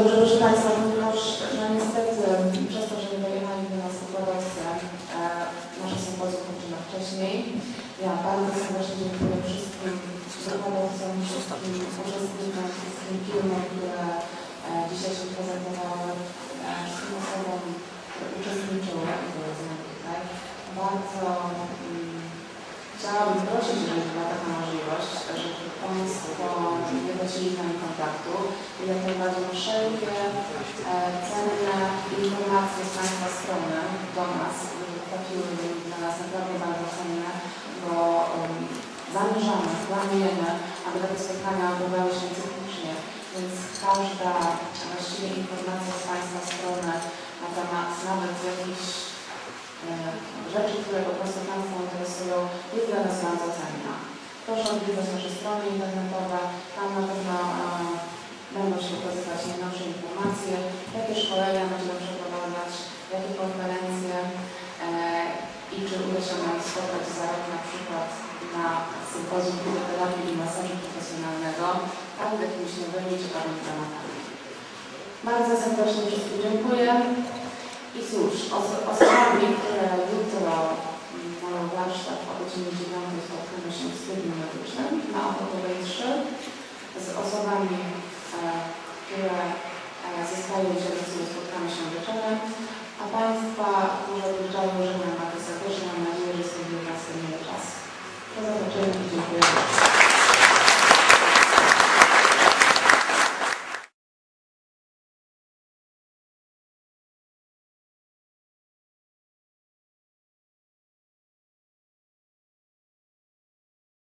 Dobrze, proszę Państwa, ponieważ no niestety przez to, że nie dojechali do nas wykładowcy, e, nasze sympozjum kończymy wcześniej. Ja bardzo serdecznie dziękuję wszystkim wykładowcom, wszystkim uczestnikom, wszystkim firmom, które e, dzisiaj się prezentowały, e, wszystkim osobom, które uczestniczyły w tutaj. Bardzo mm, chciałabym prosić, jeżeli była taka możliwość, żeby Państwo nie tracili z nami kontaktu i jak najbardziej wszelkie e, cenne informacje z Państwa strony do nas trafiły dla nas naprawdę bardzo cenne, bo um, zamierzamy, planujemy, aby takie spotkania odbywały się cyklicznie, więc każda właściwie informacja z Państwa strony na temat nawet jakichś e, rzeczy, które po prostu Państwa interesują, jest dla nas bardzo cenna. Proszę odwiedzać nasze strony internetowe, tam na pewno e, będą się ukazywać najnowsze informacje, jakie szkolenia będziemy przeprowadzać, jakie konferencje e, i czy uda się nam spotkać za rok na przykład na sympozjum fizjoterapii i masażu profesjonalnego, tam w jakimś nowymi, ciekawym tematami. Bardzo serdecznie wszystkim dziękuję. I cóż, os- osobami, eh, które eh, zyskały